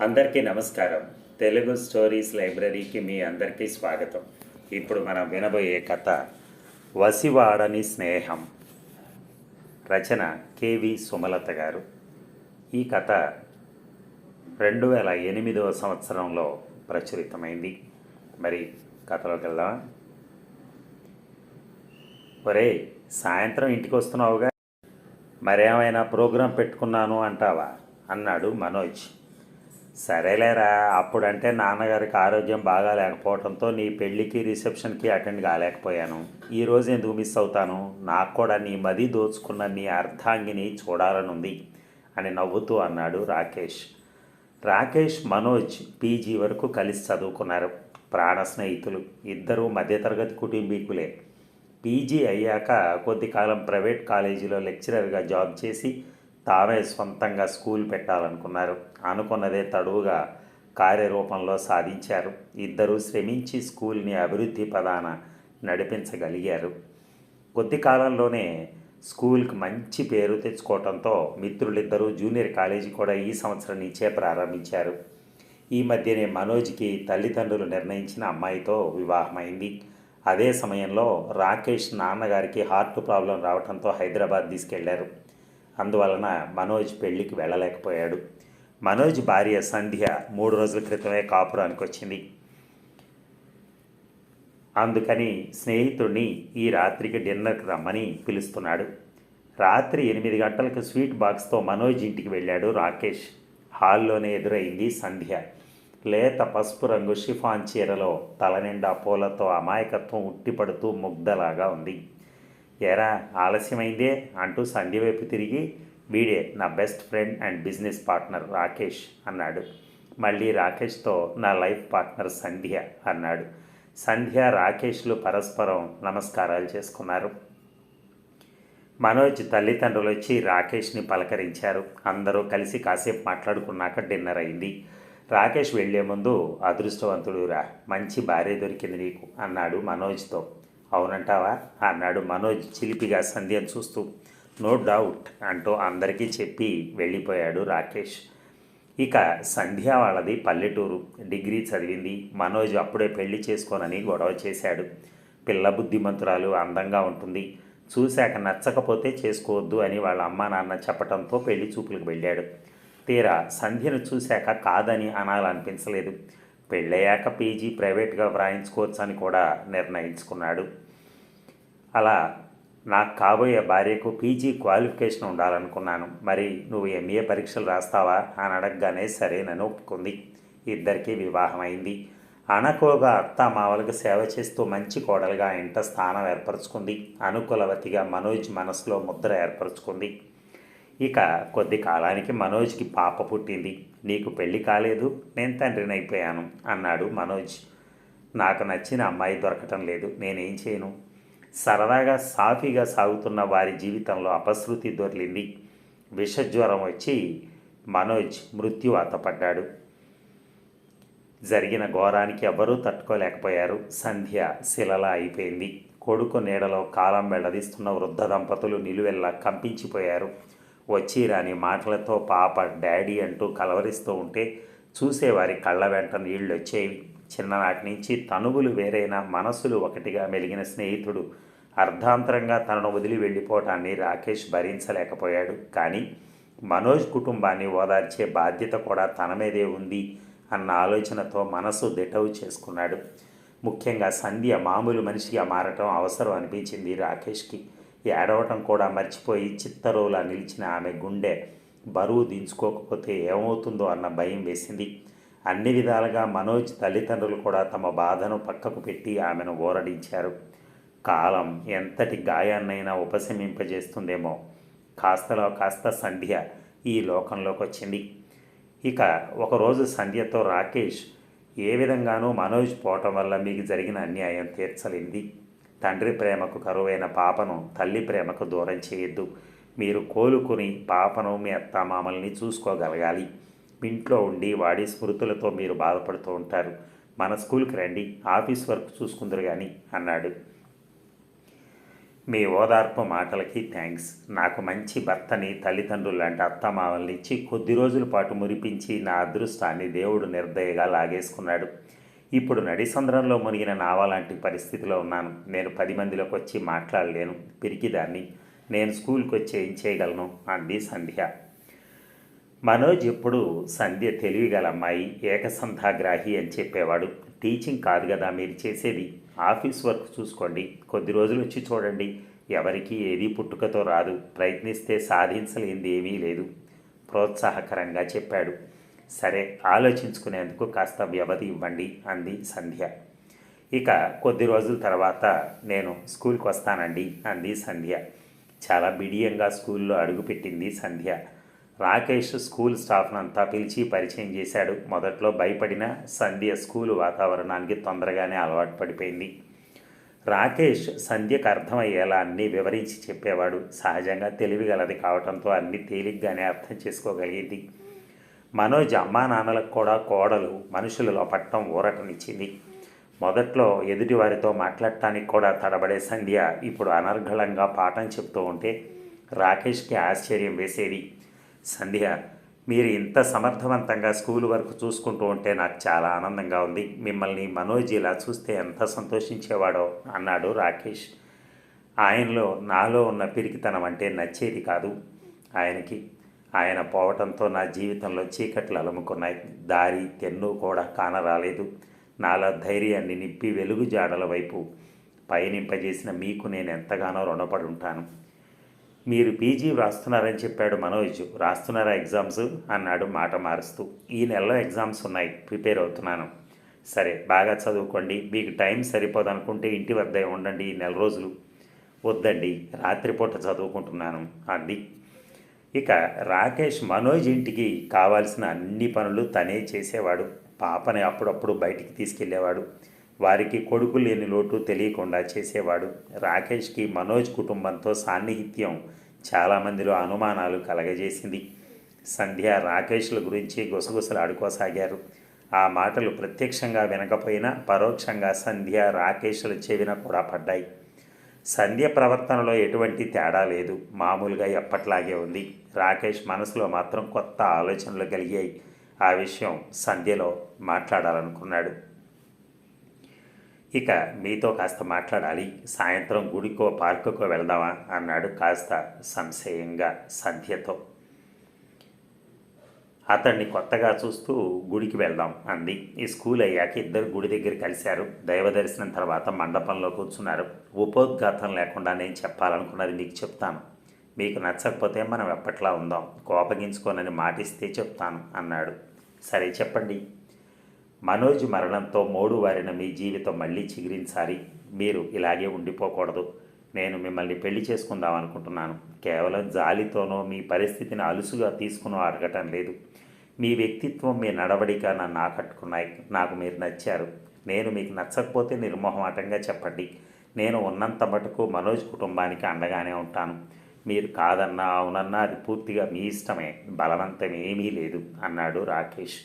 అందరికీ నమస్కారం. తెలుగు స్టోరీస్ లైబ్రరీకి మీ అందరికీ స్వాగతం. ఇప్పుడు మనం వినబోయే కథ వసివాడని స్నేహం. రచన కేవి సుమలత గారు. ఈ కథ రెండు వేల ఎనిమిదవ సంవత్సరంలో ప్రచురితమైంది. మరి కథలోకి వెళ్దామా? ఒరే సాయంత్రం ఇంటికి వస్తున్నావుగా? మరేమైనా ప్రోగ్రాం పెట్టుకున్నాను అంటావా? అన్నాడు మనోజ్. సరేలేరా అప్పుడంటే నాన్నగారికి ఆరోగ్యం బాగా లేకపోవడంతో నీ పెళ్ళికి రిసెప్షన్కి అటెండ్ కాలేకపోయాను. ఈరోజు ఎందుకు మిస్ అవుతాను? నాకు కూడా నీ మది దోచుకున్న నీ అర్ధాంగిని చూడాలనుంది అని నవ్వుతూ అన్నాడు రాకేష్. రాకేష్ మనోజ్ పీజీ వరకు కలిసి చదువుకున్నారు. ప్రాణ స్నేహితులు. ఇద్దరూ మధ్యతరగతి కుటుంబీకులే. పీజీ అయ్యాక కొద్ది కాలం ప్రైవేట్ కాలేజీలో లెక్చరర్గా జాబ్ చేసి తామే సొంతంగా స్కూల్ పెట్టాలనుకున్నారు. అనుకున్నదే తడువుగా కార్యరూపంలో సాధించారు. ఇద్దరూ శ్రమించి స్కూల్ని అభివృద్ధి పదాన నడిపించగలిగారు. కొద్ది కాలంలోనే స్కూల్కి మంచి పేరు తెచ్చుకోవడంతో మిత్రులిద్దరూ జూనియర్ కాలేజీ కూడా ఈ సంవత్సరం నుంచే ప్రారంభించారు. ఈ మధ్యనే మనోజ్కి తల్లిదండ్రులు నిర్ణయించిన అమ్మాయితో వివాహమైంది. అదే సమయంలో రాకేష్ నాన్నగారికి హార్ట్ ప్రాబ్లం రావడంతో హైదరాబాద్ తీసుకెళ్ళారు. అందువలన మనోజ్ పెళ్ళికి వెళ్ళలేకపోయాడు. మనోజ్ భార్య సంధ్య మూడు రోజుల క్రితమే కాపురానికి వచ్చింది. అందుకని స్నేహితుడిని ఈ రాత్రికి డిన్నర్కి రమ్మని పిలుస్తున్నాడు. రాత్రి ఎనిమిది గంటలకు స్వీట్ బాక్స్తో మనోజ్ ఇంటికి వెళ్ళాడు రాకేష్. హాల్లోనే ఎదురైంది సంధ్య. లేత పసుపు రంగు షిఫాన్ చీరలో తలనిండా పూలతో అమాయకత్వం ఉట్టిపడుతూ ముగ్ధలాగా ఉంది. ఎరా ఆలస్యమైందే అంటూ సంధ్య వైపు తిరిగి వీడే నా best friend and business partner Rakesh అన్నాడు. మళ్ళీ రాకేష్తో నా లైఫ్ పార్ట్నర్ సంధ్య అన్నాడు. సంధ్య రాకేష్లు పరస్పరం నమస్కారాలు చేసుకున్నారు. మనోజ్ తల్లిదండ్రులు వచ్చి రాకేష్ని పలకరించారు. అందరూ కలిసి కాసేపు మాట్లాడుకున్నాక డిన్నర్ అయింది. రాకేష్ వెళ్ళే ముందు అదృష్టవంతుడురా మంచి భార్య దొరికింది నీకు అన్నాడు మనోజ్తో. అవునంటావా? అన్నాడు మనోజ్ చిలిపిగా సంధ్యను చూస్తూ. నో డౌట్ అంటూ అందరికీ చెప్పి వెళ్ళిపోయాడు రాకేష్. ఇక సంధ్య వాళ్ళది పల్లెటూరు. డిగ్రీ చదివింది. మనోజ్ అప్పుడే పెళ్ళి చేసుకోనని గొడవ చేశాడు. పిల్ల బుద్ధిమంతురాలు అందంగా ఉంటుంది. చూశాక నచ్చకపోతే చేసుకోవద్దు అని వాళ్ళ అమ్మా నాన్న చెప్పడంతో పెళ్ళి చూపులకు వెళ్ళాడు. తీరా సంధ్యను చూశాక కాదని అనాలనిపించలేదు. పెళ్ళయ్యాక పీజీ ప్రైవేట్గా వ్రాయించుకోవచ్చు అని కూడా నిర్ణయించుకున్నాడు. అలా నాకు కాబోయే భార్యకు పీజీ క్వాలిఫికేషన్ ఉండాలనుకున్నాను. మరి నువ్వు ఎంఏ పరీక్షలు రాస్తావా? అని అడగగానే సరేనని ఒప్పుకుంది. ఇద్దరికీ వివాహమైంది అనకోగా అత్త మావలకు సేవ చేస్తూ మంచి కోడలుగా ఇంట స్థానం ఏర్పరచుకుంది. అనుకూలవతిగా మనోజ్ మనసులో ముద్ర ఏర్పరచుకుంది. ఇక కొద్ది కాలానికి మనోజ్కి పాప పుట్టింది. నీకు పెళ్ళి కాలేదు నేను తండ్రిని అయిపోయాను అన్నాడు మనోజ్. నాకు నచ్చిన అమ్మాయి దొరకటం లేదు నేనేం చేయను. సరదాగా సాఫీగా సాగుతున్న వారి జీవితంలో అపశృతి దొర్లింది విషజ్వరం వచ్చి మనోజ్ మృత్యువాత పడ్డాడు జరిగిన ఘోరానికి ఎవరూ తట్టుకోలేకపోయారు. సంధ్య శిలలా అయిపోయింది. కొడుకు నీడలో కాలం వెళ్ళదీస్తున్న వృద్ధ దంపతులు నిలువెల్లా కంపించిపోయారు. వచ్చి రాని మాటలతో పాప డాడీ అంటూ కలవరిస్తూ ఉంటే చూసేవారి కళ్ళ వెంట నీళ్ళు వచ్చేవి. చిన్ననాటి నుంచి తనువులు వేరైన మనసులు ఒకటిగా మెలిగిన స్నేహితుడు అర్ధాంతరంగా తనను వదిలి వెళ్ళిపోవటాన్ని రాకేష్ భరించలేకపోయాడు. కానీ మనోజ్ కుటుంబాన్ని ఓదార్చే బాధ్యత కూడా తన మీదే ఉంది అన్న ఆలోచనతో మనసు దిటవు చేసుకున్నాడు. ముఖ్యంగా సంధ్య మామూలు మనిషిగా మారటం అవసరం అనిపించింది రాకేష్కి. ఏడవటం కూడా మర్చిపోయి చిత్తరువులా నిలిచిన ఆమె గుండె బరువు దించుకోకపోతే ఏమవుతుందో అన్న భయం వేసింది. అన్ని విధాలుగా మనోజ్ తల్లిదండ్రులు కూడా తమ బాధను పక్కకు పెట్టి ఆమెను ఓరడించారు. కాలం ఎంతటి గాయాన్నైనా ఉపశమింపజేస్తుందేమో. కాస్తలో కాస్త సంధ్య ఈ లోకంలోకి వచ్చింది. ఇక ఒకరోజు సంధ్యతో రాకేష్ ఏ విధంగానూ మనోజ్ పోవటం వల్ల మీకు జరిగిన అన్యాయం తీర్చలేంది తండ్రి ప్రేమకు కరువైన పాపను తల్లి ప్రేమకు దూరం చేయొద్దు. మీరు కోలుకుని పాపను మీ అత్తమామల్ని చూసుకోగలగాలి. ఇంట్లో ఉండి వాడి స్మృతులతో మీరు బాధపడుతూ ఉంటారు. మన స్కూల్కి రండి ఆఫీస్ వర్క్ చూసుకుందరు కానీ అన్నాడు. మీ ఓదార్పు మాటలకి థ్యాంక్స్ నాకు మంచి భర్తని తల్లిదండ్రులు లాంటి అత్తమామల్ని ఇచ్చి కొద్ది రోజుల పాటు మురిపించి నా అదృష్టాన్ని దేవుడు నిర్దయగా లాగేసుకున్నాడు. ఇప్పుడు నడిసంద్రంలో మునిగిన నావాలాంటి పరిస్థితిలో ఉన్నాను. నేను పది మందిలోకి వచ్చి మాట్లాడలేను. పిరికిదాన్ని నేను స్కూల్కి వచ్చి ఏం చేయగలను? అంది సంధ్య. మనోజ్ ఎప్పుడు సంధ్య తెలివిగల అమ్మాయి ఏకసంధాగ్రాహి అని చెప్పేవాడు. టీచింగ్ కాదు కదా మీరు చేసేది? ఆఫీస్ వర్క్ చూసుకోండి. కొద్ది రోజులు వచ్చి చూడండి. ఎవరికి ఏది పుట్టుకతో రాదు. ప్రయత్నిస్తే సాధించలేనిది ఏమీ లేదు. ప్రోత్సాహకరంగా చెప్పాడు. సరే ఆలోచించుకునేందుకు కాస్త వ్యవధి ఇవ్వండి అంది సంధ్య. ఇక కొద్ది రోజుల తర్వాత నేను స్కూల్కి వస్తానండి అంది సంధ్య. చాలా బిడియంగా స్కూల్లో అడుగుపెట్టింది సంధ్య. రాకేష్ స్కూల్ స్టాఫ్నంతా పిలిచి పరిచయం చేశాడు. మొదట్లో భయపడిన సంధ్య స్కూలు వాతావరణానికి తొందరగానే అలవాటు పడిపోయింది. రాకేష్ సంధ్యకు అర్థమయ్యేలా అన్నీ వివరించి చెప్పేవాడు. సహజంగా తెలివిగలది కావడంతో అన్ని తేలిగ్గానే అర్థం చేసుకోగలిగింది. మనోజ్ అమ్మా నాన్నలకు కూడా కోడలు మనుషులలో పట్టం ఊరటనిచ్చింది. మొదట్లో ఎదుటివారితో మాట్లాడటానికి కూడా తడబడే సంధ్య ఇప్పుడు అనర్ఘళంగా పాఠం చెప్తూ ఉంటే రాకేష్కి ఆశ్చర్యం వేసేది. సంధ్య మీరు ఇంత సమర్థవంతంగా స్కూల్ వరకు చూసుకుంటూ ఉంటే నాకు చాలా ఆనందంగా ఉంది. మిమ్మల్ని మనోజ్ ఇలా చూస్తే ఎంత సంతోషించేవాడో అన్నాడు రాకేష్. ఆయనలో నాలో ఉన్న పిరికితనం అంటే నచ్చేది కాదు. ఆయనకి ఆయన పోవటంతో నా జీవితంలో చీకట్లు అలుముకున్నాయి. దారి తెన్ను కూడా కానరాలేదు. నాలో ధైర్యాన్ని నింపి వెలుగు జాడల వైపు పయనింపజేసిన మీకు నేను ఎంతగానో రుణపడి ఉంటాను. మీరు పీజీ వ్రాస్తున్నారని చెప్పాడు మనోజ్. రాస్తున్నారా ఎగ్జామ్స్? అన్నాడు మాట మారుస్తూ. ఈ నెలలో ఎగ్జామ్స్ ఉన్నాయి. ప్రిపేర్ అవుతున్నాను. సరే బాగా చదువుకోండి. మీకు టైం సరిపోదనుకుంటే ఇంటి వద్ద ఉండండి ఈ నెల రోజులు. వద్దండి. రాత్రిపూట చదువుకుంటున్నాను. అంది. ఇక రాకేష్ మనోజ్ ఇంటికి కావాల్సిన అన్ని పనులు తనే చేసేవాడు. పాపని అప్పుడప్పుడు బయటికి తీసుకెళ్ళేవాడు. వారికి కొడుకు లేని లోటు తెలియకుండా చేసేవాడు. రాకేష్కి మనోజ్ కుటుంబంతో సాన్నిహిత్యం చాలామందిలో అనుమానాలు కలగజేసింది. సంధ్య రాకేష్ల గురించి గుసగుసలు ఆడుకోసాగారు ఆ మాటలు ప్రత్యక్షంగా వినకపోయినా పరోక్షంగా సంధ్య రాకేష్ల చెవిన కూడా పడ్డాయి. సంధ్య ప్రవర్తనలో ఎటువంటి తేడా లేదు. మామూలుగా ఎప్పట్లాగే ఉంది. రాకేష్ మనసులో మాత్రం కొత్త ఆలోచనలు కలిగాయి. ఆ విషయం సంధ్యలో మాట్లాడాలనుకున్నాడు. ఇక మీతో కాస్త మాట్లాడాలి. సాయంత్రం గుడికో పార్కుకో వెళ్దామా? అన్నాడు కాస్త సంశయంగా సంధ్యతో. అతన్ని కొత్తగా చూస్తూ గుడికి వెళ్దాం అంది. ఈ స్కూల్ అయ్యాక ఇద్దరు గుడి దగ్గర కలిశారు. దైవ దర్శనం తర్వాత మండపంలో కూర్చున్నారు. ఉపోద్ఘాతం లేకుండా నేను చెప్పాలనుకున్నది మీకు చెప్తాను. మీకు నచ్చకపోతే మనం ఎప్పట్లా ఉందాం? కోపగించుకోనని మాటిస్తే చెప్తాను అన్నాడు. సరే చెప్పండి. మనోజ్ మరణంతో మోడు వారిన మీ జీవితం మళ్ళీ చిగురించాలి. మీరు ఇలాగే ఉండిపోకూడదు. నేను మిమ్మల్ని పెళ్ళి చేసుకుందాం అనుకుంటున్నాను. కేవలం జాలితోనో మీ పరిస్థితిని అలుసుగా తీసుకునో అడగటం లేదు. మీ వ్యక్తిత్వం మీ నడవడిక నన్ను ఆకట్టుకున్నాయి. నాకు మీరు నచ్చారు. నేను మీకు నచ్చకపోతే నిర్మోహమాటంగా చెప్పండి. నేను ఉన్నంత మటుకు మనోజ్ కుటుంబానికి అండగానే ఉంటాను. మీరు కాదన్నా అవునన్నా అది పూర్తిగా మీ ఇష్టమే. బలవంతం ఏమీ లేదు అన్నాడు రాకేష్.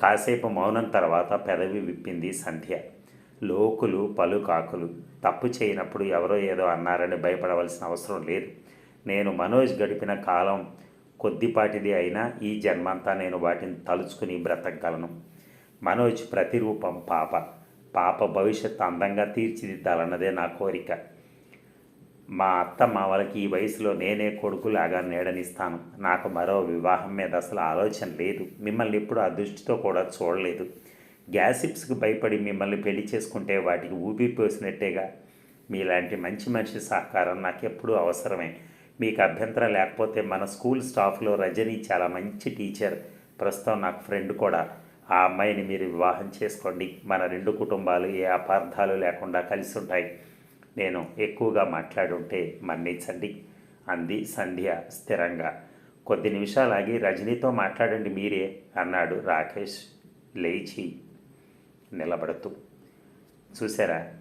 కాసేపు మౌనం తర్వాత పెదవి విప్పింది సంధ్య. లోకులు పలుకాకులు. తప్పు చేయనప్పుడు ఎవరో ఏదో అన్నారని భయపడవలసిన అవసరం లేదు. నేను మనోజ్ గడిపిన కాలం కొద్దిపాటిది అయినా ఈ జన్మంతా నేను వాటిని తలుచుకుని బ్రతకగలను. మనోజ్ ప్రతిరూపం పాప. పాప భవిష్యత్తు అందంగా తీర్చిదిద్దాలన్నదే నా కోరిక. మా అత్త మావలకి ఈ వయసులో నేనే కొడుకులాగా నీడనిస్తాను. నాకు మరో వివాహం మీద అసలు ఆలోచన లేదు. మిమ్మల్ని ఇప్పుడు ఆ దృష్టితో కూడా చూడలేదు. గ్యాసిప్స్కి భయపడి మిమ్మల్ని పెళ్ళి చేసుకుంటే వాటికి ఊపిపోసినట్టేగా మీలాంటి మంచి మనిషి సహకారం నాకు ఎప్పుడూ అవసరమే. మీకు అభ్యంతరం లేకపోతే మన స్కూల్ స్టాఫ్లో రజని చాలా మంచి టీచర్. ప్రస్తుతం నాకు ఫ్రెండ్ కూడా. ఆ అమ్మాయిని మీరు వివాహం చేసుకోండి. మన రెండు కుటుంబాలు ఏ అపార్థాలు లేకుండా కలిసి ఉంటాయి. నేను ఎక్కువగా మాట్లాడుంటే మన్నించండి. అంది సంధ్య స్థిరంగా. కొద్ది నిమిషాలాగి రజనీతో మాట్లాడండి మీరే అన్నాడు రాకేష్ లేచి. నిలబడుతూ. చూసారా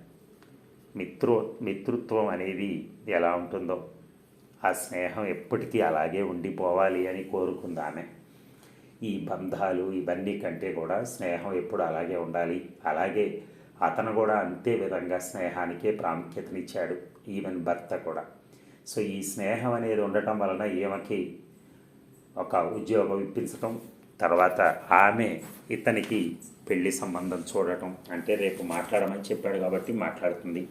మిత్రు మిత్రుత్వం అనేది ఎలా ఉంటుందో? ఆ స్నేహం ఎప్పటికీ అలాగే ఉండిపోవాలి అని కోరుకుందామె ఈ బంధాలు ఇవన్నీ కంటే కూడా స్నేహం ఎప్పుడు అలాగే ఉండాలి. అలాగే అతను కూడా అంతే విధంగా స్నేహానికే ప్రాముఖ్యతనిచ్చాడు ఈవెన్ భర్త కూడా. సో ఈ స్నేహం అనేది ఉండటం వలన ఈమెకి ఒక ఉద్యోగం ఇప్పించటం తర్వాత ఆమె ఇతనికి పెళ్ళి సంబంధం చూడటం అంటే రేపు మాట్లాడమని చెప్పాడు కాబట్టి మాట్లాడుతుంది.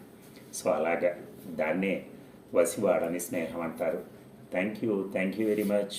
సో అలాగా దాన్నే వసివాడని స్నేహం అంటారు. Thank you thank you very much